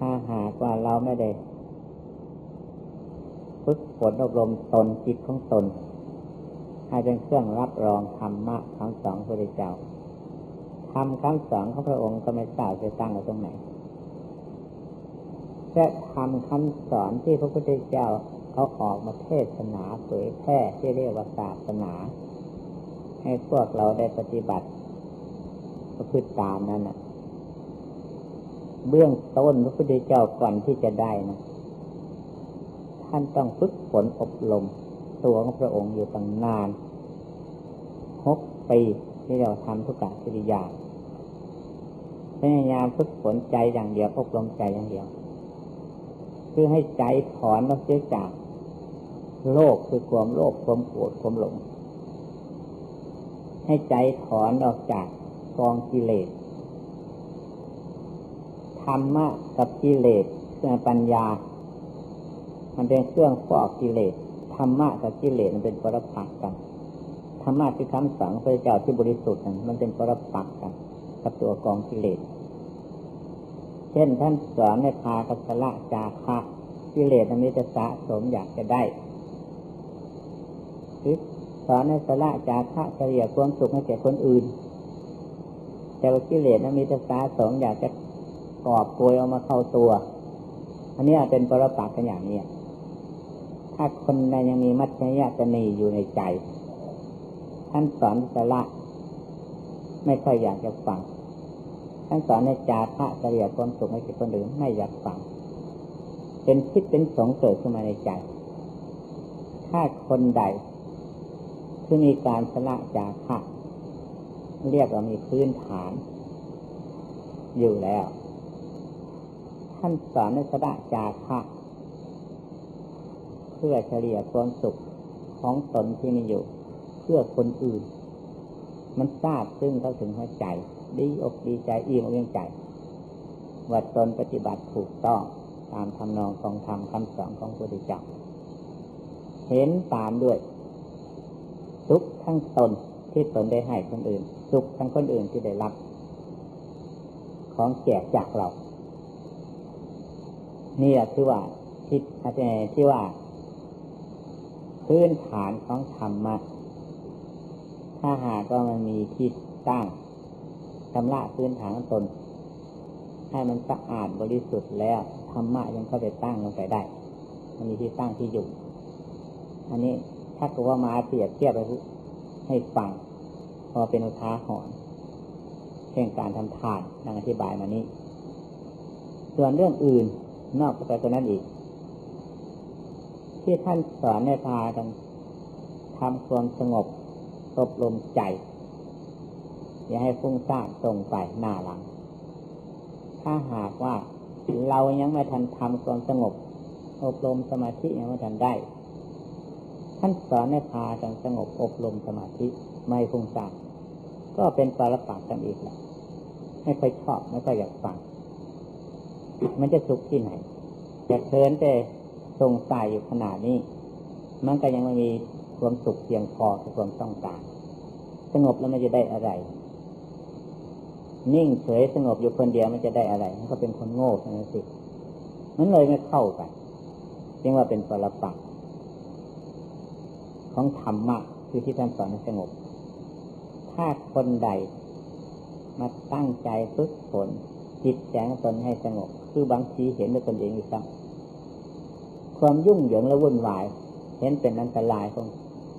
ถ้าหากว่าเราไม่ได้ฝึกฝนอบรมตนจิตของตน ให้เป็นเครื่องรับรองธรรมะคำสอนพระพุทธเจ้าทำคำสอนของพระองค์ก็ไม่ทราบจะตั้งไว้ตรงไหนจะทำคำสอนที่พระพุทธเจ้าเขาออกมาเทศนาเผยแพร่ที่เรียกว่าศาสนา ให้พวกเราได้ปฏิบัติประพฤติตามนั้นนะ เบื้องต้นพระพุทธเจ้าก่อนที่จะได้นะท่านต้องฝึกฝนอบรมตัวของพระองค์อยู่ตั้งนานหกปีที่เราทำทุกกกิริยาพยายามฝึกฝนใจอย่างเดียวอบรมใจอย่างเดียว เพื่อให้ใจถอนออกจาก โลกคือความโลภความโกรธความหลง ให้ใจถอนออกจากกองกิเลส รรมะกับกิเลสเครื่องปัญญา มันเป็นเครื่องฟอกกิเลสธรรมะกับกิเลสมันเป็นปรปักษ์กันธรรมะคือคำสั่งพระเจ้าที่บริสุทธิ์นั้นมันเป็นปรปักษ์กันกับตัวกองกิเลสเช่นท่านสอนในพากัสละจาคะกิเลสอันนี้จะสะสมอยากจะได้หรือสอนในสละจาคะเฉลี่ยความสุขให้แก่คนอื่นแต่ว่ากิเลสนั้นมีแต่สะสมอยากจะ กอบโกยเอามาเข้าตัว อันนี้เป็นปรปักษ์กันอย่างนี้ถ้าคนใดยังมีมัจฉริยะจะนีอยู่ในใจ ท่านสอนสละไม่ค่อยอยากจะฟังท่านสอนในจาระเฉลี่ยความสุขให้แก่คนอื่นไม่อยากฟัง เป็นคิดเป็นสงเกิดขึ้นมาในใจ ถ้าคนใดที่มีการสละจาระเรียกว่ามีพื้นฐาน อยู่แล้ว ท่านสอนในสละจาระเพื่อเฉลี่ยความสุขของตนที่มีอยู่ เพื่อคนอื่น มันทราบซึ่งเขาถึงหัวใจ ดีอกดีใจอิ่มอกอิ่มใจว่าตนปฏิบัติถูกต้องตามทำนองของธรรมคำสอนของพระพุทธเจ้าเห็นตามด้วย สุขทั้งตนที่ตนได้ให้คนอื่น สุขทั้งคนอื่นที่ได้รับ ของแจกจากเรา นี่แหละคือว่าที่อาจารย์ที่ว่า พื้นฐานของธรรมะ ถ้าหากว่ามันมีที่ตั้งชำระพื้นฐานตน ให้มันสะอาดบริสุทธิ์แล้วธรรมะยังเข้าไปตั้งลงไปได้ มันมีที่ตั้งที่อยู่ อันนี้ถ้าเกิดว่ามาเปรียบเทียบไปให้ฟังพอเป็นอุทาหรณ์เช่นการทำทานดังอธิบายมานี้ ส่วนเรื่องอื่น นอกจากนั้นอีก ที่ท่านสอนในพากันทำความสงบอบรมใจ อย่าให้ฟุ้งซ่านตรงไปหน้าหลัง ถ้าหากว่าเรายังไม่ทันทำความสงบ อบรมสมาธิยังไม่ทันได้ ท่านสอนให้พากันสงบอบรมสมาธิไม่ฟุ้งซ่านก็เป็นปรปักกันอีกแหละไม่ค่อยชอบไม่ค่อยอยากฟัง มันจะสุขที่ไหนแต่เพลินแต่ทรงสายอยู่ขนาดนี้ มันก็ยังไม่มีความสุขเพียงพอกับความต้องการสงบแล้วมันจะได้อะไร นิ่งเฉยสงบอยู่คนเดียวมันจะได้อะไร มันก็เป็นคนโง่เท่านั้นสิมันเลยไม่เข้ากันเรียกว่าเป็นปรปักของธรรมะคือที่ท่านสอนให้สงบ ถ้าคนใดมาตั้งใจฝึกฝนจิตใจของตนให้สงบ คือบางทีเห็นด้วยตนเองอยู่ซ้ำความยุ่งเหยิงและวุ่นวาย เห็นเป็นอันตรายของ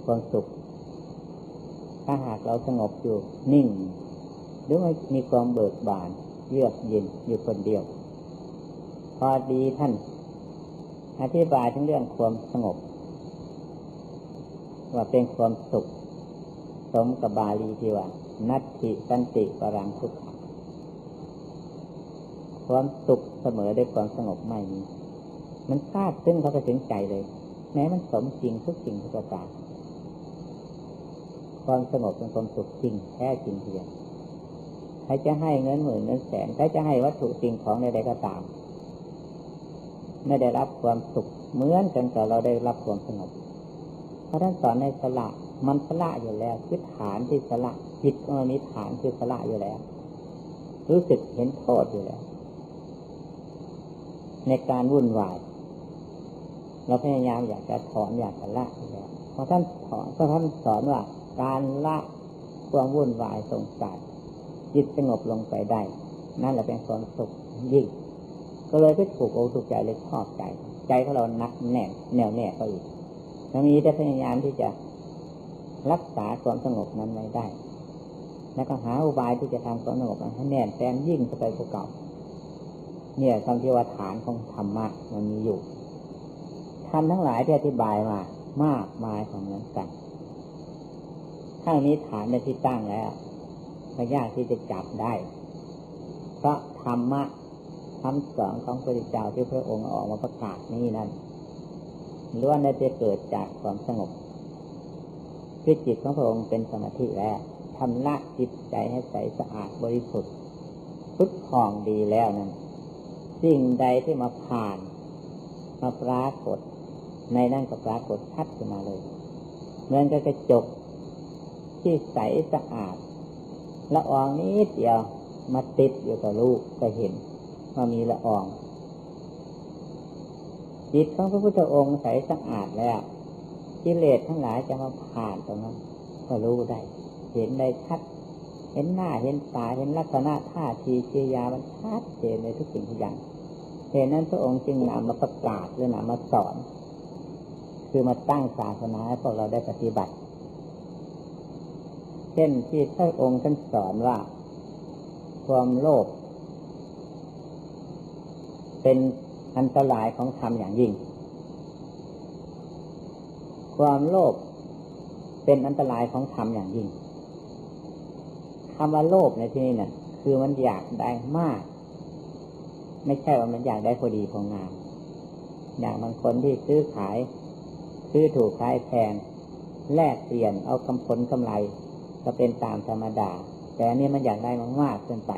ความสุข ถ้าหากเราสงบอยู่นิ่ง หรือไม่มีความเบิกบาน เยือกเย็นอยู่คนเดียว พอดีท่านอธิบายทั้งเรื่องความสงบ ว่าเป็นความสุข สมกับบาลีที่ว่า นัตถิสันติปรังทุกข ความสุขเสมอด้วยความสงบไม่มีมันทราบซึ่งเขาไปถึงใจเลย แม้มันสมจริงทุกสิ่งทุกประการความสงบเป็นความสุขจริงแท้จริงเพียงใครจะให้เงินหมื่นเงินแสนใครจะให้วัตถุสิ่งของใดๆก็ตาม ไม่ได้รับความสุขเหมือนกันกับเราได้รับความสงบพระท่านสอนในสละมันสละอยู่แล้วคือฐานที่สละจิตมันมีฐานคือสละอยู่แล้ว รู้สึกเห็นโทษอยู่แล้ว ในการวุ่นวาย เราพยายามอยากจะถอนอยากจะละเพราะท่านถอนเพราะท่านสอนว่า การละความวุ่นวายสงสารจิตสงบลงไปได้ นั่นแหละเป็นความสุขยิ่ง ก็เลยไปถูกอกถูกใจเลยชอบใจ ใจของเรานักแน่นแน่วแน่ก็อีกทั้งนี้จะพยายามที่จะรักษาความสงบนั้นไว้ได้ แล้วก็หาอุบายที่จะทำความสงบให้แน่นแฟนยิ่งไปกว่าเก่า เนี่ยคำที่ว่าฐานของธรรมะมันมีอยู่ทำทั้งหลายที่อธิบายมามากมายของนั้นกันถ้านี้ฐานในที่ตั้งแล้วก็ยากที่จะจับได้ เพราะธรรมะคำสอนของพระพุทธเจ้าที่พระองค์ออกมาประกาศนี้นั้นล้วนได้จะเกิดจากความสงบคือจิตของพระองค์เป็นสมาธิแล้วทำละจิตใจให้ใสสะอาดบริสุทธิ์พุทธองดีแล้วนั้น สิ่งใดที่มาผ่าน มาปรากฏ ในนั่นก็ปรากฏชัดขึ้นมาเลยเหมือนกับกระจกที่ใสสะอาดละอองนี้เดียวมาติดอยู่กับลูกก็เห็นว่ามีละอองจิตของพระพุทธองค์ใสสะอาดแล้วกิเลสทั้งหลายจะมาผ่านตรงนั้น ก็รู้ได้ เห็นได้ชัด เห็นหน้าเห็นตาเห็นลักษณะท่าทีเชียามันชัดเจนในทุกสิ่งทุกอย่าง เหตุนั้นพระองค์จึงนำมาประกาศหรือนำมาสอน คือมาตั้งศาสนาให้พวกเราได้ปฏิบัติ เช่นที่พระองค์ท่านสอนว่า ความโลภเป็นอันตรายของธรรมอย่างยิ่ง ความโลภเป็นอันตรายของธรรมอย่างยิ่งคำว่าโลภในที่นี้นะ่ะ คือมันอยากได้มาก ไม่ใช่ว่ามันอยากได้พอดีพองาม อย่างบางคนที่ซื้อขาย ซื้อถูกขายแพงแลกเปลี่ยนเอากำผลกำไร ก็เป็นตามธรรมดา แต่อันนี้มันอยากได้มากๆเกินไป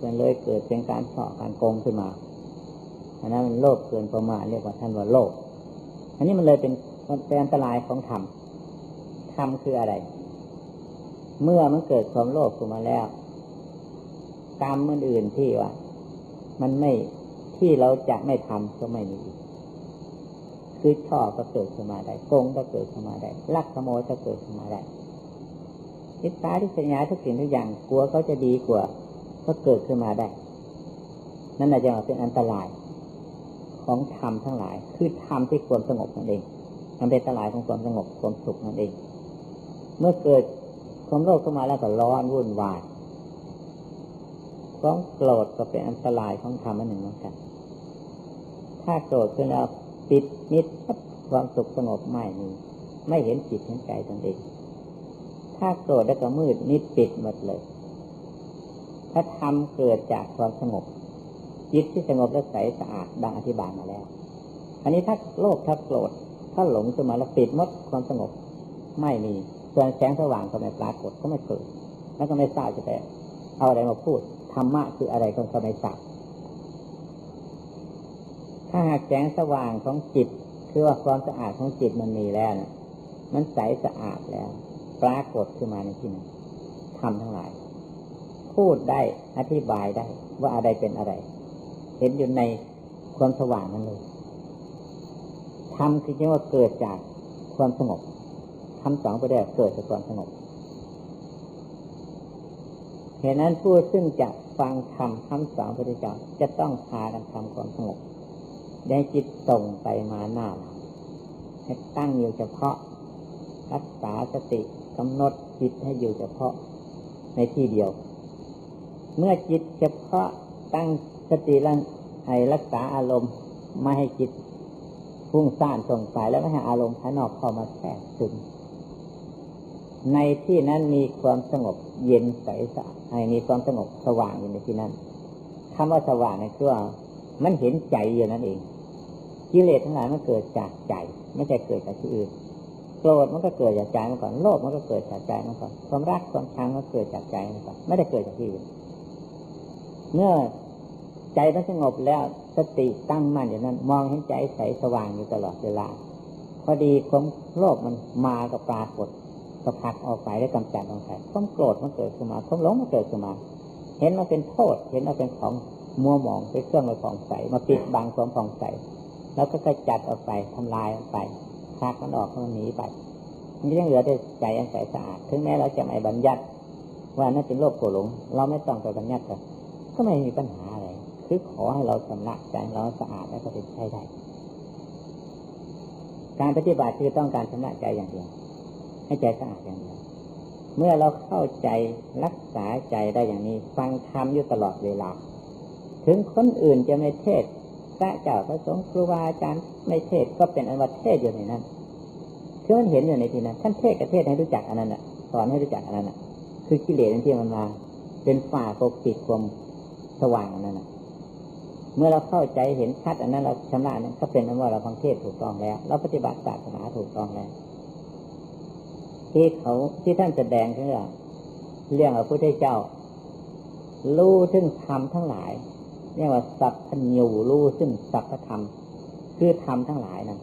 จนเลยเกิดเป็นการสอบการโกงขึ้นมาอันนั้นมันโลภเกินประมาณเรียกว่าท่านว่าโลภอันนี้มันเลยเป็นเป็นอันตรายของธรรมธรรมคืออะไร เมื่อมันเกิดความโลภขึ้นมาแล้วกรรมมันอื่นที่ว่า มันไม่ที่เราจะไม่ทำก็ไม่มีคือชอบก็เกิดขึ้นมาได้โกงก็เกิดขึ้นมาได้ลักขโมยก็เกิดขึ้นมาได้ทิศตาทิศญาทุกสิ่งทุกอย่างกลัวเขาจะดีกว่าก็เกิดขึ้นมาได้ นั่นอาจจะเป็นอันตรายของธรรมทั้งหลาย คือธรรมที่ควรสงบนั่นเองมันเป็นอันตรายของความสงบความสุขนั่นเอง เมื่อเกิดความโลภเข้ามาแล้วก็ร้อนวุ่นวาย ความโกรธก็เป็นอันตรายของธรรมอันหนึ่งเหมือนกัน ถ้าโกรธขึ้นแล้วปิดมิดความสุขสงบไม่มีไม่เห็นจิตเห็นใจตนเอง ถ้าโกรธแล้วก็มืดนิดปิดหมดเลยถ้าทำเกิดจากความสงบ จิตที่สงบและใสสะอาดดังอธิบายมาแล้ว อันนี้ถ้าโลภถ้าโกรธถ้าหลงขึ้นมาแล้วปิดมดความสงบ ไม่มีส่วนแสงสว่างก็ไม่ปรากฏก็ไม่เกิดแล้วก็ไม่ทราบจะไปเอาอะไรมาพูด ธรรมะคืออะไรก็ไม่ทราบถ้าหากแสงสว่างของจิต คือว่าความสะอาดของจิตมันมีแล้วนะมันใสสะอาดแล้ว ปรากฏขึ้นมาในที่นั้นทำทั้งหลาย พูดได้อธิบายได้ ว่าอะไรเป็นอะไร เห็นอยู่ในความสว่างนั่นเลยทำคือว่าเกิดจากความสงบทำสองประเดี๋ยวเกิดจากความสงบเหตุนั้นผู้ซึ่งจะ ฟังธรรมคำสอนพระเจ้าจะต้องพากันทำความสงบได้จิตส่งไปมาหน้าให้ตั้งอยู่เฉพาะ รักษาสติกำหนดจิตให้อยู่เฉพาะในที่เดียว เมื่อจิตเฉพาะตั้งสติแล้วให้รักษาอารมณ์ไม่ให้จิตพุ่งซ่านส่งไปแล้วไม่ให้อารมณ์ภายนอกเข้ามาแทรกซึม ในที่นั้นมีความสงบเย็นใสสะอาดมีความสงบสว่างอยู่ในที่นั้นคำว่าสว่างในคือว่ามันเห็นใจอยู่นั่นเองกิเลสทั้งหลายมันเกิดจากใจ ไม่ใช่เกิดจากที่อื่นโกรธมันก็เกิดจากใจมาก่อน โลภมันก็เกิดจากใจมาก่อน ความรักความชังมันเกิดจากใจมาก่อน ไม่ได้เกิดจากที่อื่น เมื่อใจมันสงบแล้วสติตั้งมั่นอย่างนั้น มองเห็นใจใสสว่างอยู่ตลอดเวลา พอดีความโลภมันมากับปรากฏ ก็พักออกไปแล้กำจัดออกไปความโกรธมันเกิดขึ้นมาความหลงมันเกิดขึ้นมา เห็นมันเป็นโทษ เห็นมันเป็นของมัวหมองเป็นเครื่องไปผ่องใสมาปิดบังความผ่องใสแล้วก็กระจัดออกไปทำลายออกไปคักมันออกมันหนีไปมันยังเหลือแต่ใจอันใสสะอาดถึงแม้เราจะไม่บัญญัติ ว่านั่นเป็นโลกโกหลง เราไม่ต้องไปบัญญัติก็ไม่มีปัญหาอะไรคือขอให้เราชำระใจเราสะอาดแล้วก็เป็นใช้ได้การปฏิบัติคือต้องการชำระใจอย่างเดียว ให้ใจสะอาดอย่างเดียวเมื่อเราเข้าใจรักษาใจได้อย่างนี้ ฟังธรรมอยู่ตลอดเวลา ถึงคนอื่นจะไม่เทศพระเจ้าพระสงฆ์ครูบาอาจารย์ไม่เทศก็เป็นอันว่าเทศอยู่ในนั้นคือมันเห็นอยู่ในที่นั้นท่านเทศกับเทศให้รู้จักอันนั้นน่ะสอนให้รู้จักอันนั้นน่ะ คือกิเลสที่มันมา เป็นฝ่าปกปิดความสว่างอันนั้นน่ะเมื่อเราเข้าใจเห็นชัดอันนั้นเราชำระนั้นก็เป็นอันว่าเราฟังเทศถูกต้องแล้ว เราปฏิบัติศาสนาถูกต้องแล้ว ที่เขาที่ท่านแสดงเรื่องเรื่องพระพุทธเจ้า รู้ซึ่งธรรมทั้งหลายเรียกว่าสัพพัญญูรู้ซึ่งสัพพธรรม คือธรรมทั้งหลายนั้น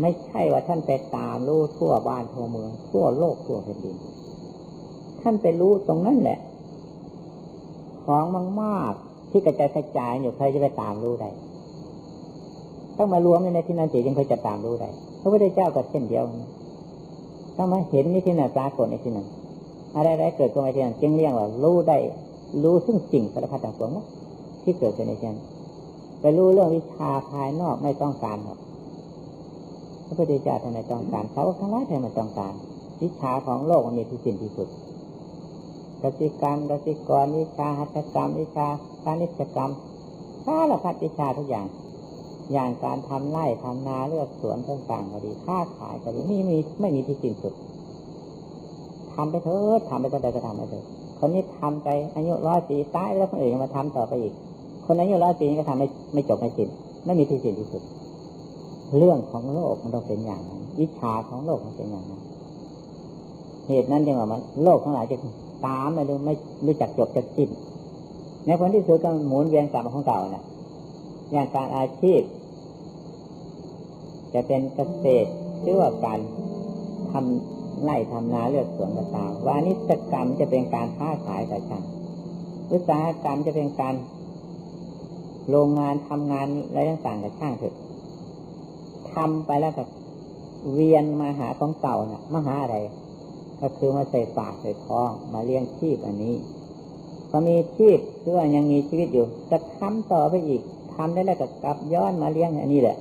ไม่ใช่ว่าท่านไปตามรู้ทั่วบ้านทั่วเมือง ทั่วโลกทั่วแผ่นดิน ท่านไปรู้ตรงนั้นแหละ ของมากๆที่กระจายกระจายอยู่ใครจะไปตามรู้ได้ต้องมารวมในที่นั้นจียังใครจะตามรู้ได้พระพุทธเจ้าก็เช่นเดียว ต้องมาเห็นในที่นั้นปรากฏในที่นั้นอะไรๆเกิดขึ้นในที่นั้นจึงเรียกว่ารู้ได้ รู้ซึ่งสิ่งสารพัดต่างๆนะที่เกิดขึ้นในที่นั้นไปรู้เรื่องวิชาภายนอกไม่ต้องการหรอกพระพุทธเจ้าท่านไม่ต้องการเขาทั้งหลายท่านไม่ต้องการ วิชาของโลกมันมีที่สิ้นที่สุดกสิกรรมกสิกรวิชาหัตถกรรม วิชาพาณิชกรรมสารพัดวิชาทุกอย่าง อย่างการทำไร่ทำนาเลือกสวนต่างๆก็ดีค้าขายก็ดีนี่มีไม่มีที่สิ้นสุดทำไปเถอะทำไปเท่าใดก็ทำไปเถอะคนนี้ทำไปอายุร้อยปีตายแล้วคนอื่นมาทำต่อไปอีก คนอายุร้อยปีก็ทำไม่ไม่จบไม่สิ้นไม่มีที่สิ้นที่สุด เรื่องของโลกมันต้องเป็นอย่างนั้นวิชาของโลกมันเป็นอย่างนั้นเหตุนั้นจึงว่ามันโลกทั้งหลายจะตามไม่รู้ไม่รู้จักจบจะสิ้นในผลที่สุดก็หมุนเวียนกลับมาของเก่าน่ะ อย่างการอาชีพ จะเป็นเกษตรหรือว่าการทำไร่ทำนาเลือกสวนก็ตามวานิชกรรมจะเป็นการค้าขายต่ช่างอุตสาหกรรมจะเป็นการโรงงานทำงานอะไรต่างๆกับช่างเถอะทำไปแล้วก็เวียนมาหาของเก่าน่ะมาหาอะไร ก็คือมาใส่ปากใส่ท้อง มาเลี้ยงชีพอันนี้พอมีชีพคือว่ายังมีชีวิตอยู่จะทำต่อไปอีก ทำได้แล้วก็กลับย้อนมาเลี้ยงอันนี้แหละ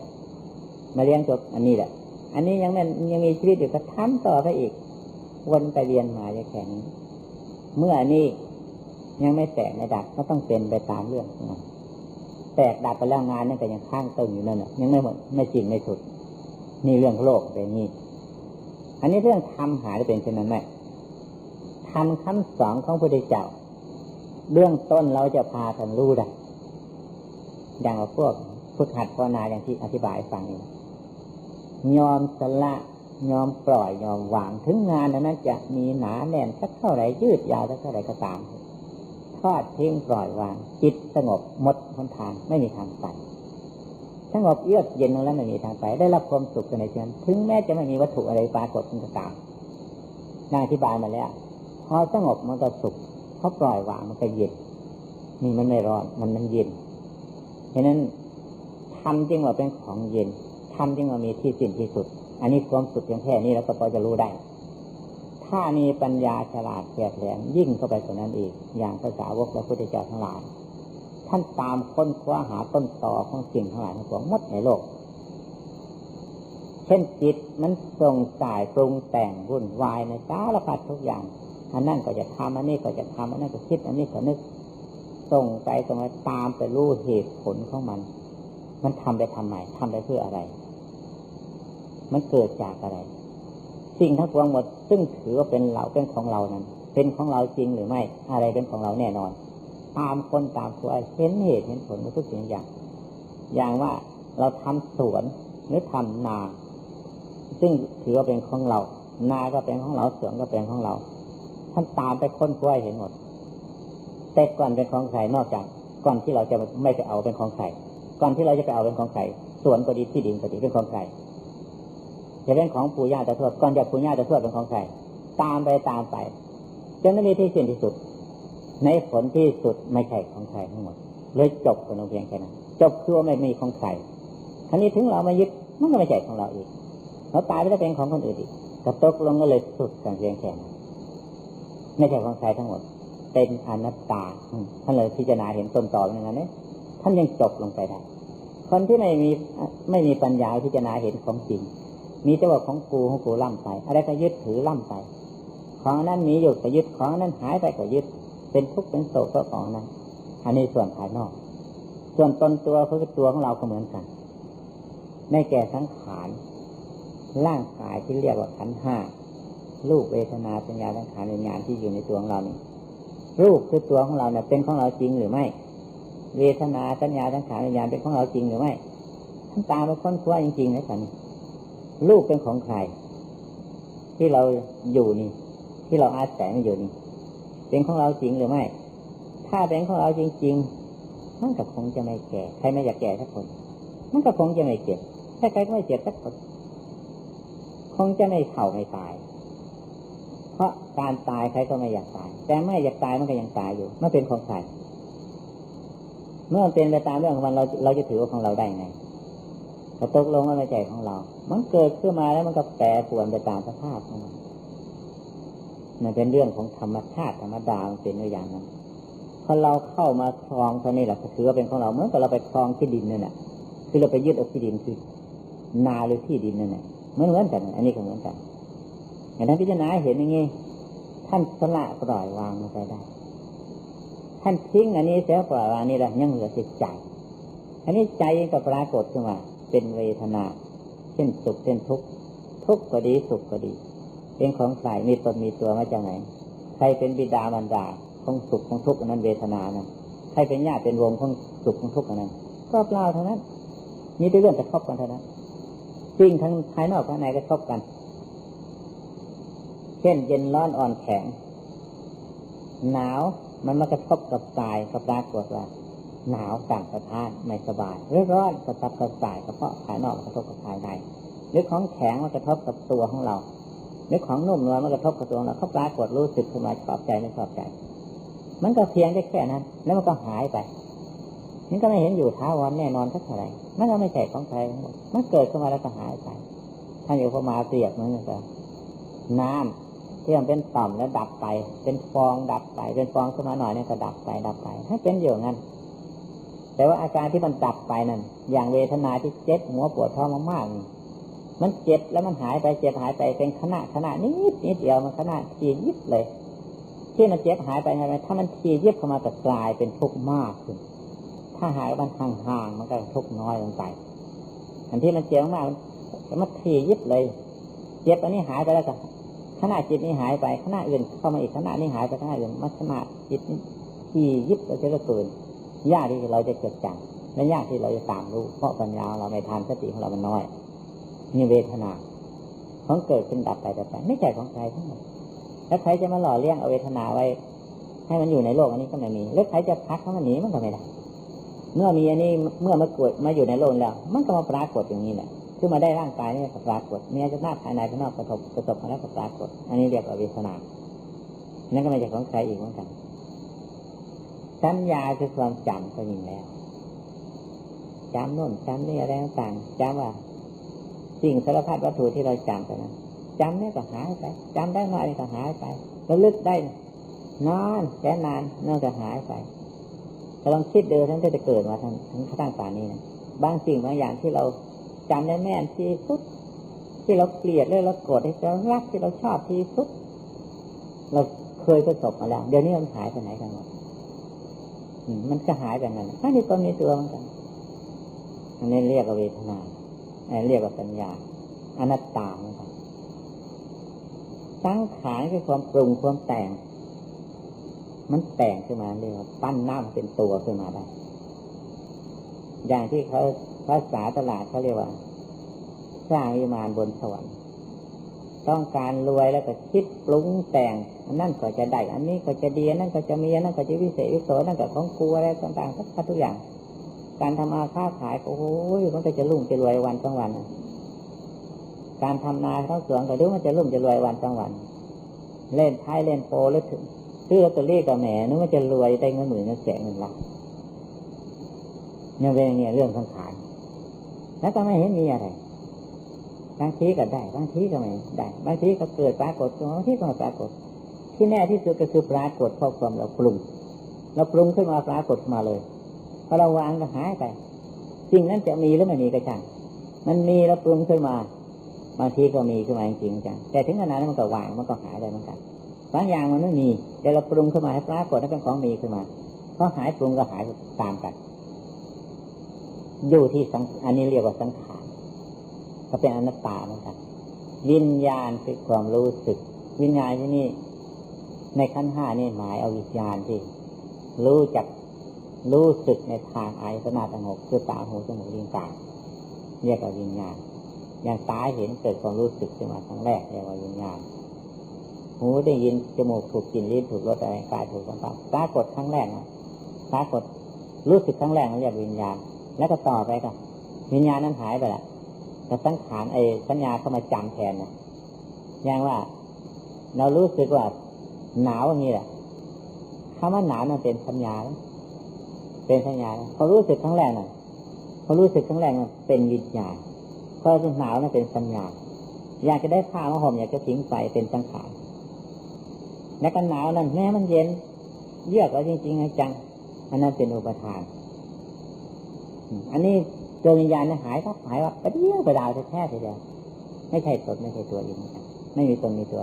มาเลี้ยงจบอันนี้แหละ อันนี้ยังมันยังมีชีวิตอยู่ก็ทำต่อไปอีก วนไปเรียนมาจะแข็งเมื่ออันนี้ยังไม่แตกไม่ดับก็ต้องเป็นไปตามเรื่องนแตกดับไปแล้วงานนั่นก็ยังข้างตึงอยู่นั่นแหละยังไม่หมดไม่จริงไม่สุด นี่เรื่องโลกเป็นนี้ อันนี้เรื่องทำหาได้เป็นเช่นนั้นไหมทำคำสอนของพระพุทธเจ้าเรื่องต้นเราจะพากันรู้ได้ อย่างพวกพุทธัดภาวนาอย่างที่อธิบายฟังนี้ยอมสละยอมปล่อยยอมวางถึงงานนั้นจะมีหนาแน่นสักเท่าไหร่ยืดยาวสักเท่าไหร่ก็ตามทอดทิ้งปล่อยวางจิตสงบหมดหนทางไม่มีทางไปสงบเยือกเย็นแล้วไม่มีทางไป ได้รับความสุขในเชิงถึงแม้จะไม่มีวัตถุอะไรปรากฏก็ตามนางอธิบายมาแล้วพอสงบมันก็สุขเขาปล่อยวางมันก็เย็นนี่มันไม่ร้อนมันมันเย็น ฉะนั้นทำจริงว่าเป็นของเย็นทำจริงว่ามีที่สิ้นที่สุด อันนี้ความสุขเพียงแค่นี้เราก็พอจะรู้ได้ ถ้ามีปัญญาฉลาดแก่แหลมยิ่งเข้าไปกว่านั้นอีก อย่างภาษาวกและพุทธเจ้าทั้งหลาย ท่านตามค้นคว้าหาต้นตอของสิ่งทั้งหลายทั้งปวงมดในโลก เช่นจิตมันส่งสายปรุงแต่งวุ่นวายในสารพัดทุกอย่าง อันนั้นก็จะทำอันนี้ก็จะทำอันนั้นก็คิดอันนี้ก็นึก ส่งไปส่งไปตามไปรู้เหตุผลของมัน มันทำไปทำไมทำไปเพื่ออะไร มันเกิดจากอะไร สิ่งทั้งปวงหมด ซึ่งถือว่าเป็นเราเป็นของเรานั้น เป็นของเราจริงหรือไม่ อะไรเป็นของเราแน่นอน ตามคนตามตัวเห็นเหตุเห็นผลของทุกสิ่งอย่าง อย่างว่าเราทำสวนหรือทำนา ซึ่งถือว่าเป็นของเรา นาก็เป็นของเราสวนก็เป็นของเรา ท่านตามไปค้นคว้าเห็นหมด แต่ก่อนเป็นของใครนอกจากก่อนที่เราจะไม่ไปเอาเป็นของใครก่อนที่เราจะไปเอาเป็นของใครสวนก็ดีที่ดินก็ดีเป็นของใครจะเป็นของปู่ย่าตาทวดก่อนจะปู่ย่าตาทวดเป็นของใครตามไปตามไปจนไม่มีที่สิ้นที่สุด ในผลที่สุดไม่ใช่ของใครทั้งหมดเลยจบกันเพียงแค่นั้นจบคือว่าไม่มีของใครทีนี้ถึงเรามายึดมันก็ไม่ใช่ของเราอีกเราตายไปแล้วเป็นของคนอื่นอีกกระตกลงก็เลยสุดกันเพียงแค่นั้นไม่ใช่ของใครทั้งหมด เป็นอนัตตาท่านเลยพิจารณาเห็นต้นตออย่างนั้นเนี่ยท่านยังจบลงไปได้คนที่ไม่มีไม่มีปัญญาพิจารณาเห็นของจริง มีแต่ว่าของกูของกูล่ำไป อะไรก็ยึดถือล่ำไป ของนั้นมีอยู่ก็ยึดของนั้นหายไปก็ยึด เป็นทุกข์เป็นโศกก็ของนั้น อันนี้ส่วนภายนอก ส่วนตนตัวคือตัวของเราก็เหมือนกันในแก่สังขารร่างกายที่เรียกว่าขันห้ารูปเวทนาสัญญาสังขารวิญญาณที่อยู่ในตัวของเรานี่ รูปคือตัวของเราเนี่ยเป็นของเราจริงหรือไม่ เวทนาสัญญาสังขารวิญญาณเป็นของเราจริงหรือไม่ท่านตามไปค้นคว้าจริงๆนะท่านรูปเป็นของใคร ที่เราอยู่นี่ ที่เราอาศัยมาอยู่นี่ เป็นของเราจริงหรือไม่ ถ้าเป็นของเราจริง ๆ มันก็คงจะไม่แก่ ใครไม่อยากแก่สักคน มันก็คงจะไม่เจ็บใครๆก็ไม่เจ็บสักคน คงจะไม่เข่าไม่ตาย ราะการตายใครก็ไม่อยากตาย แต่ไม่อยากตายมันก็ยังตายอยู่มันเป็นของใครเมื่อมันเป็นไปตามเรื่องของมันเราเราจะถือว่าของเราได้ไงก็ตกลงว่าไม่ใจของเรา มันเกิดขึ้นมาแล้วมันก็แปรปรวนไปตามสภาพของมันมันเป็นเรื่องของธรรมชาติธรรมดามันเป็นอย่างนั้นพอเราเข้ามาครองเท่านี้แหละถือว่าเป็นของเราเมื่อเราไปครองที่ดินนั่นแหละคือเราไปยึดเอาที่ดินคือนาหรือที่ดินนั่นแหละเหมือนเหมือนกัน อันนี้ก็เหมือนกัน อย่างนั้นพิจารณาเห็นอย่างนี้ท่านสละปล่อยวางมันไปได้ ท่านทิ้งอันนี้เสียปล่อยวางนี่แหละยังเหลือจิตใจ อันนี้ใจก็ปรากฏขึ้นมาเป็นเวทนา เช่นสุขเช่นทุกข์ทุกข์ก็ดีสุขก็ดีเป็นของใครมีตนมีตัวมาจากไหน ใครเป็นบิดามารดาของสุขของทุกข์นั้นเวทนานั้นใครเป็นญาติเป็นวงของสุขของทุกข์นั้นก็เปล่าเท่านั้นมีแต่เรื่องกระทบกันเท่านั้นสิ่งทั้งภายนอกภายในกระทบกัน เช่น เย็นร้อนอ่อนแข็ง หนาวมันมากระทบกับกายกับปรากฏว่าหนาวต่างสะท้านไม่สบายหรือร้อนกระทบกระส่ายกระเพาะภายนอกกระทบกับภายในหรือของแข็งมันกระทบกับตัวของเราหรือของนุ่มนวลมันกระทบกับตัวเราเขาปรากฏรู้สึกขึ้นมาชอบใจไม่ชอบใจ มันก็เพียงได้แค่นั้นแล้วมันก็หายไปนี่ก็ไม่เห็นอยู่ท้าวันแน่นอนสักเท่าไหร่มันก็ไม่ใช่ของใครมันเกิดขึ้นมาแล้วก็หายไปท่านอยู่พมาเปรียบเหมือนกันน้ำ ที่มันเป็นต่อมแล้วดับไป เป็นฟองดับไป เป็นฟองขึ้นมาหน่อยเนี่ยก็ดับไปดับไป ให้เป็นอยู่งั้น แต่ว่าอาการที่มันดับไปนั่น อย่างเวทนาที่เจ็บหัวปวดท้องมากๆ มันเจ็บแล้วมันหายไปเจ็บหายไปเป็นขณะขณะนิดนิดเดียวมันขณะทียิบเลย ที่มันเจ็บหายไปไงถ้ามันทียิบเข้ามาก็กลายเป็นทุกข์มากขึ้น ถ้าหายมันห่างๆมันก็ทุกข์น้อยลงไป อันที่มันเจ็บมากมันทียิบเลย เจ็บอันนี้หายไปแล้วก็ ขณะจิตนี้หายไปขณะอื่นเข้ามาอีกขณะนี้หายไปขณะอื่นมันขณะจิตนี้ทียิบไปเจอเกินยากที่เราจะเกิดจังและยากที่เราจะตามรู้ เพราะปัญญาเราไม่ทันสติของเรามันน้อยนี่เวทนาของเกิดขึ้นดับไปดับไปไม่ใช่ของใครทั้งหมดแล้วใครจะมาหล่อเลี้ยงเอาเวทนาไว้ ให้มันอยู่ในโลกอันนี้ก็ไม่มีแล้วใครจะพักให้มันหนีมันก็ไม่ได้เมื่อมีอันนี้เมื่อมาเกิดมาอยู่ในโลกแล้ว มันก็มาปรากฏอย่างนี้แหละ คือมาได้ร่างกายนี่ก็ปรากฏมีจะหน้าภายในภายนอกกระทบกระทบมาแล้วก็ปรากฏ อันนี้เรียกว่าเวทนานั่นก็ไม่ใช่ของใครอีกเหมือนกันสัญญาคือความจำก็ยิ่งแล้วจำโน่นจำนี่อะไรต่างจำว่าสิ่งสารพัดวัตถุที่เราจำไปนั้นจำนี่ก็หายไปจำได้น้อยก็หายไประลึกได้นานแค่นานนั่นก็หายไปแต่ลองคิดเดูทั้งที่จะเกิดมาทั้งทั้งข้างป่านี้นะบางสิ่งบางอย่างที่เรา จำได้แม่นที่สุด ที่เราเกลียดเลยเราโกรธที่เรารักที่เราชอบที่สุด เราเคยประสบมาแล้ว เดี๋ยวนี้มันหายไปไหนกันหมดมันก็หายไปงั้นอันนี้ก็มีตัวมือนกันอันนี้เรียกว่าเวทนาอันนี้เรียกว่าสัญญาอนัตตาเหมือนกันสังขารคือความปรุงความแต่ง มันแต่งขึ้นมาเรียกว่าปั้นน้ำเป็นตัวขึ้นมาได้ อย่างที่เขา ภาษาตลาดเขาเรียกว่า สร้างวิมานบนสวรรค์ต้องการรวยแล้วก็คิดปรุงแต่งนั่นก็จะได้อันนี้ก็จะดีนั่นก็จะมีนั่นก็จะวิเศษวิโสนั่นก็ของกูอะไรต่างๆทักทุกอย่าง การทำมาค้าขายโอ้ยมันก็จะรุ่งจะรวยวันทั้งวันการทำนาเข้าสวนก็ดูมันจะรุ่งจะรวยวันทั้งวัน เล่นท้ายเล่นโปแล้วถึงซื้อลอตเตอรี่กับแหมนึกว่าจะรวยได้เงินหมื่นเงินแสนเงินล้านเนี่ยเป็นเนี่ยเรื่องสังขาร แล้วก็ไม่เห็นมีอะไรบางทีก็ได้บางทีก็ไม่ได้บางทีก็เกิดปรากฏบางทีก็ไม่ปรากฏ ที่แน่ที่สุดก็คือปรากฏเพราะความเราปรุงเราปรุงขึ้นมาปรากฏมาเลยพอเราวางก็หายไปสิ่งนั้นจะมีหรือไม่มีก็ช่างมันมีแล้วปรุงขึ้นมา บางทีก็มีขึ้นมาจริงจังแต่ถึงขนาดนั้นมันก็วางมันก็หายได้เหมือนกันบางอย่างมันไม่มีแต่เราปรุงขึ้นมาให้ปรากฏให้เป็นของมีขึ้นมาพอหายปรุงก็หายตามกัน อยู่ที่สังอันนี้เรียกว่าสังขารก็เป็นอนัตตาเหมือนกันวิญญาณคือความรู้สึก วิญญาณที่นี่ ในขั้นห้านี่หมายเอาวิญญาณที่ รู้จักรู้สึกในทางอายตนาทั้งหกคือตาหูจมูกลิ้นกายเรียกว่าวิญญาณอย่างตาเห็นเกิดความรู้สึกขึ้นมาครั้งแรกเรียกว่าวิญญาณหูได้ยินจมูกถูกกลิ่นลิ้นถูกรสอะไรกายถูกสัมผัสปรากฏครั้งแรกนะปรากฏรู้สึกครั้งแรกนั่นเรียกวิญญาณ แล้วก็ต่อไปก็วิญญาณนั้นหายไปละแต่สังขารไอ้สัญญาเข้ามาจำแทนนะอย่างว่า เรารู้สึกว่าหนาวอย่างนี้แหละคำว่าหนาวนั่นเป็นสัญญา เป็นสัญญาพอรู้สึกครั้งแรกน่ะพอรู้สึกครั้งแรกน่ะเป็นวิญญาณพอหนาวนั่นเป็นสัญญา อยากจะได้ผ้ามาห่มอยากจะทิ้งไปเป็นสังขารและกันหนาวนั่นแม้มันเย็นเยือกแล้วจริงๆจังอันนั้นเป็นอุปทาน อันนี้ตัววิญญาณหายก็หายว่าไปเดียวไปดาวแท้ๆทีเดียวไม่ใช่ตนไม่ใช่ตัวเองไม่มีตนมีตัว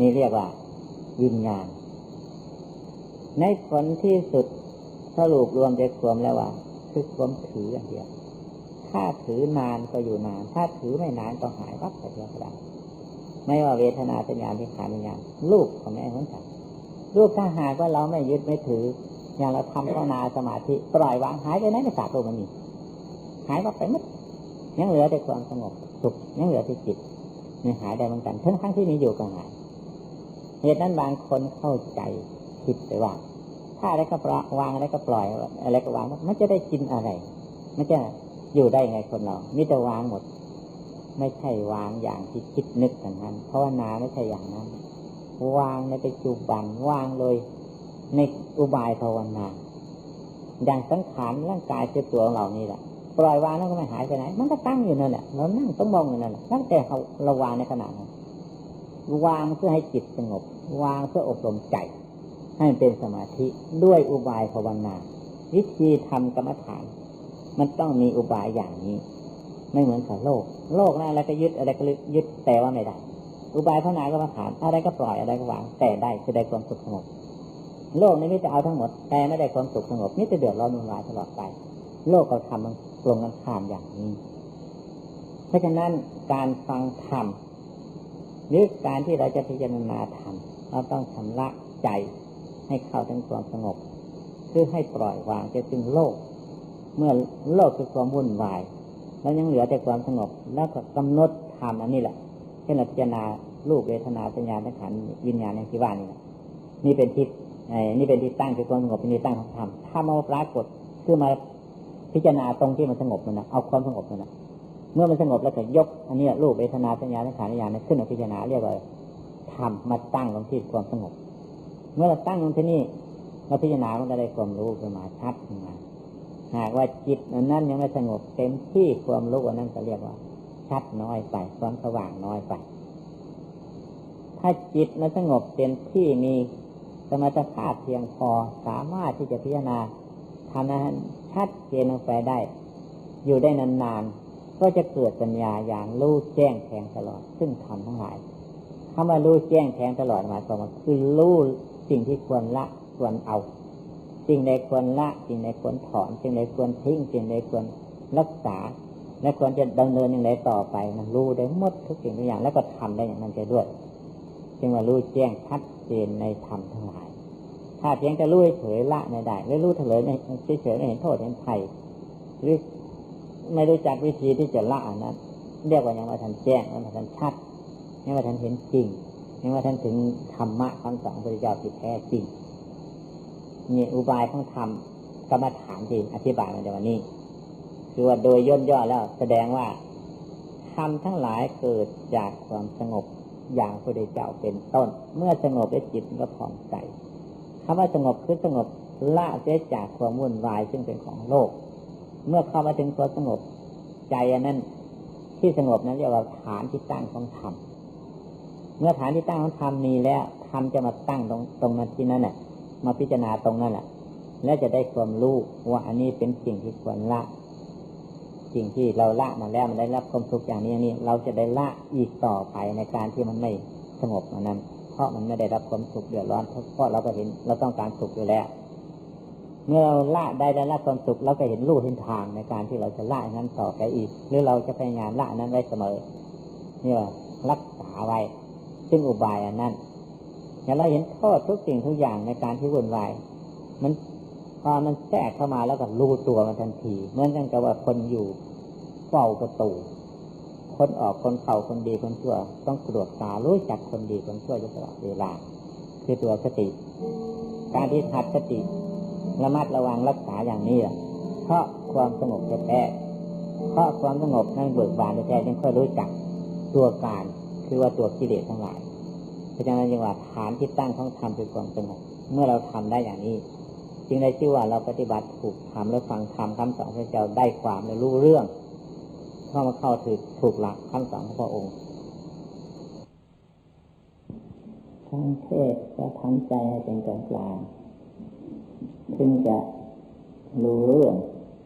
นี่เรียกว่า วิญญาณ ในผลที่สุดสรุปรวมใจความแล้วว่าคือความถืออย่างเดียว ถ้าถือนานก็อยู่นาน ถ้าถือไม่นานก็หายวับไปเดียวก็ได้ไม่ว่าเวทนาสัญญาที่ขานิญญาณลูกของแม่เหมือนกันลูกถ้าหากว่าเราไม่ยึดไม่ถือ อย่างเราทำภาวนาสมาธิปล่อยวางหายไปไหนไม่ทราบโลกมันมีหายวับไปหมดยังเหลือแต่ความสงบสุขยังเหลือที่จิตไม่หายได้เหมือนกันทั้งทั้งที่มีอยู่ก็หายเหตุนั้นบางคนเข้าใจคิดไปว่า ถ้าอะไรก็ปล่อยวางอะไรก็ปล่อยอะไรก็วางมันจะได้กินอะไร มันจะอยู่ได้ไงคนเรามิแต่วางหมด ไม่ใช่วางอย่างที่คิดนึกอย่างนั้นภาวนาไม่ใช่อย่างนั้น วางในปัจจุบันวางเลย ในอุบายภาวนาอย่างสังขารร่างกายคือตัวของเรานี่แหละปล่อยวางแล้วก็ไม่หายไปไหน มันก็ตั้งอยู่นั่นแหละเรานั่งต้องมองอยู่นั่นแหละตั้งแต่เราราวางในขณะนั้นวางเพื่อให้จิตสงบ วางเพื่ออบรมใจ ให้เป็นสมาธิด้วยอุบายภาวนา วิธีทำกรรมฐาน มันต้องมีอุบายอย่างนี้ ไม่เหมือนกับโลก โลกนะอะไรก็ยึดอะไรก็ยึดแต่ว่าไม่ได้ อุบายภาวนาก็มาถามอะไรก็ปล่อยอะไรก็วางแต่ได้คือได้ความสุขสงบ โลกนี้ม่จะเอาทั้งหมด แต่ไม่ได้ความสุขสงบนี่จะเดือดร้อนวุ่นวายตลอดไป โลกก็ทำมันตรงกันข้ามอย่างนี้ เพราะฉะนั้นการฟังธรรมหรือการที่เราจะพิจารณาธรรมเราต้องชำระใจให้เข้าถึงความสงบ คือให้ปล่อยวางจะถึงโลก เมื่อโลกคือความวุ่นวาย แล้วยังเหลือแต่ความสงบ แล้วก็กำหนดธรรมอันนี้แหละเช่นเราพิจารณารูปเวทนาสัญญาสังขารวิญญาณในที่ว่านี่นี่เป็นที่ นี่เป็นที่ตั้งคือความสงบเป็นที่ตั้งของธรรมถ้ามาปรากฏคือมาพิจารณาตรงที่มันสงบมันนะเอาความสงบมันนะเมื่อมันสงบแล้วก็ยก อันนี้รูปเวทนาสัญญาสังขารวิญญาณขึ้นมาพิจารณาเรียกว่าธรรมมาตั้งลงที่ความสงบ เมื่อเราตั้งลงที่นี่เราพิจารณามันก็ได้ความรู้ขึ้นมาชัดขึ้นมาหากว่าจิตนั้นยังไม่สงบเต็มที่ความรู้อันนั้นจะเรียกว่า ชัดน้อยไปความสว่างน้อยไปถ้าจิตมันสงบเต็มที่มี สมรรถภาพเพียงพอสามารถที่จะพิจารณาทำนั้นชัดเจนลงไปได้ อยู่ได้นานๆ ก็จะเกิดปัญญาอย่างรู้แจ้งแทงตลอด ซึ่งทำทั้งหลายคำว่ารู้แจ้งแทงตลอดหมายความว่าคือรู้สิ่งที่ควรละควรเอาสิ่งใดควรละสิ่งใดควรถอนสิ่งใดควรทิ้งสิ่งใดควรรักษา และควรจะดำเนินอย่างไรต่อไปนะรู้ได้หมดทุกสิ่งทุกอย่างแล้วก็ทำได้อย่างนั้นใจด้วย จึงว่ารู้แจ้งชัดเจนในธรรมทั้งหลาย ถ้าเพียงแต่รู้เฉยละไม่ได้ไม่รู้เฉลยไม่เฉยไม่เห็นโทษเห็นภัยหรือไม่รู้จักวิธีที่จะละนั้นเรียกว่ายังว่าท่านแจ้งยังว่าท่านชัดยังว่าท่านเห็นจริงยังว่าท่านถึงธรรมะคำสอนพระเจ้าที่แท้จริงนี่อุบายของธรรมกรรมฐานที่อธิบายมาในวันนี้ คือว่าโดยย่นย่อแล้วแสดงว่าธรรมทั้งหลายเกิดจากความสงบอย่างพระเจ้าเป็นต้น เมื่อสงบแล้วจิตก็ผ่องใส คำว่าสงบคือสงบละเสียจากความวุ่นวายซึ่งเป็นของโลก เมื่อเข้ามาถึงตัวสงบใจนั้น ที่สงบนั้นเรียกว่าฐานที่ตั้งของธรรมเมื่อฐานที่ตั้งของธรรมมีแล้วธรรมจะมาตั้งตรงตรงนั้นที่นั้นน่ะมาพิจารณาตรงนั้นแหละและจะได้ความรู้ว่าอันนี้เป็นสิ่งที่ควรละ สิ่งที่เราละมาแล้วมันได้รับความสุขอย่างนี้นี่เราจะได้ละอีกต่อไปในการที่มันไม่สงบอันนั้น เพราะมันไม่ได้รับความสุขเดือดร้อนเพราะเราก็เห็นเราต้องการสุขอยู่แล้ว เมื่อเราละได้ได้รับความสุขเราก็เห็นรูเห็นทางในการที่เราจะละนั้นต่อไปอีก หรือเราจะพยายามละนั้นไว้เสมอนี่ยรักษาไว้ ซึ่งอุบายอันนั้นอย่างเราเห็นโทษทุกสิ่งทุกอย่างในการที่วุ่นวายมันพอมันแทรกเข้ามาแล้วก็รู้ตัวมันทันทีเหมือนกันกับว่าคนอยู่เฝ้าประตู คนออกคนเข้าคนดีคนชั่ว ต้องตรวจตารู้จักคนดีคนชั่วอยู่ตลอดเวลาคือตัวสติ การที่หัดสติระมัดระวังรักษาอย่างนี้เพราะความสงบแท้เพราะความสงบนั่นเบิกบานแท้จึงค่อยรู้จักตัวการคือว่าตัวกิเลสทั้งหลายเพราะฉะนั้นจึงว่าฐานที่ตั้งของธรรมคือความสงบเมื่อเราทำได้อย่างนี้ จึงได้ชื่อว่าเราปฏิบัติถูกทำและฟังธรรมคำสอนพระเจ้าได้ความและรู้เรื่อง เข้ามาเข้าถึงถูกหลักคำสอนของพระองค์ทั้งเทศก็ทำใจให้เป็นกลางกลางถึงจะรู้เรื่อง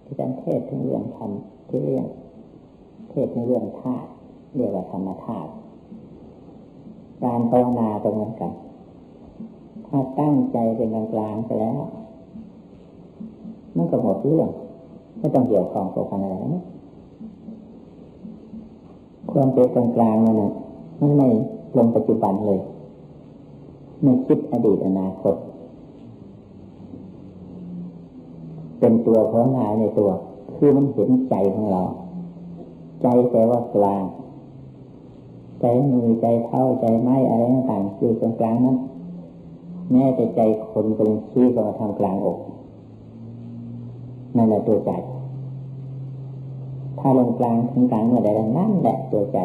ที่ท่านเทศถึงเรื่องธรรมที่เรื่อง เทศในเรื่องธาตุเรียกว่าธรรมธาตุการภาวนาตรงนั้นกัน ถ้าตั้งใจเป็นกลางกลางไปแล้วมันก็หมดเรื่องไม่ต้องเกี่ยวข้องกับอะไรนะ ความเป็นกลางกลางนั่นนะมันไม่ลงปัจจุบันเลยไม่คิดอดีตอนาคต เป็นตัวภาวนาในตัว คือมันเห็นใจของเรา ใจแต่ว่ากลาง ใจมือใจเท้าใจไม้อะไรต่างๆอยู่ตรงกลางนั้นแม้แต่ใจคนเป็นชี้ก็มาทำกลางอกนั่นแหละตัวใจาลงกลางถึงกลางเมื่อใดนั่นแหละตัวใจ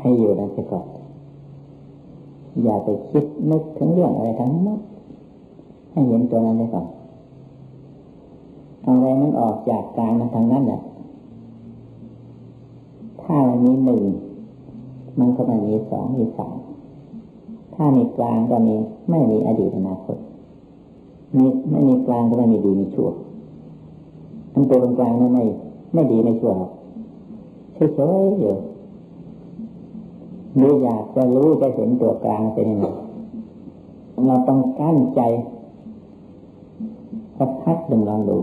ให้อยู่นั่นเสียก่อนอย่าไปคิดนึกถึงเรื่องอะไรทั้งนั้นให้เห็นตัวนั้นได้ก่อนอะไรมันออกจากกลางมาทางนั้นแหละถ้ามันมีหนึ่งมันก็ไม่มีสองมีสามถ้ามีกลางก็มีไม่มีอดีตอนาคตมีไม่มีกลางก็ไม่มีดีมีชั่ว มันตัวกลางนั้นไม่ไม่ดีไม่ชั่วหรอกเฉยๆอยู่หรืออยากจะรู้จะเห็นตัวกลางเป็นยังไงเราต้องกั้นใจสักพักหนึ่งลองดู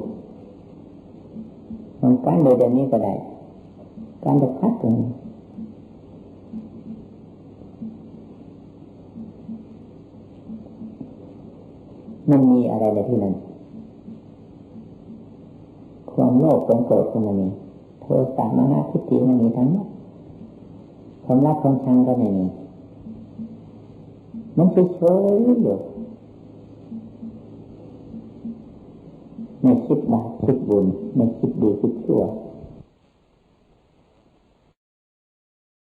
มันกั้นโดยเดี๋ยวนี้ก็ได้การจะพักตรงนี้มันมีอะไรในที่นั้น ความโลภความโกรธก็ไม่มีโทสะมานะทิฏฐิไม่มีทั้งนั้นความรักความชังก็ไม่มีมันเฉยๆอยู่ไม่คิดบาปคิดบุญไม่คิดดีคิดชั่ว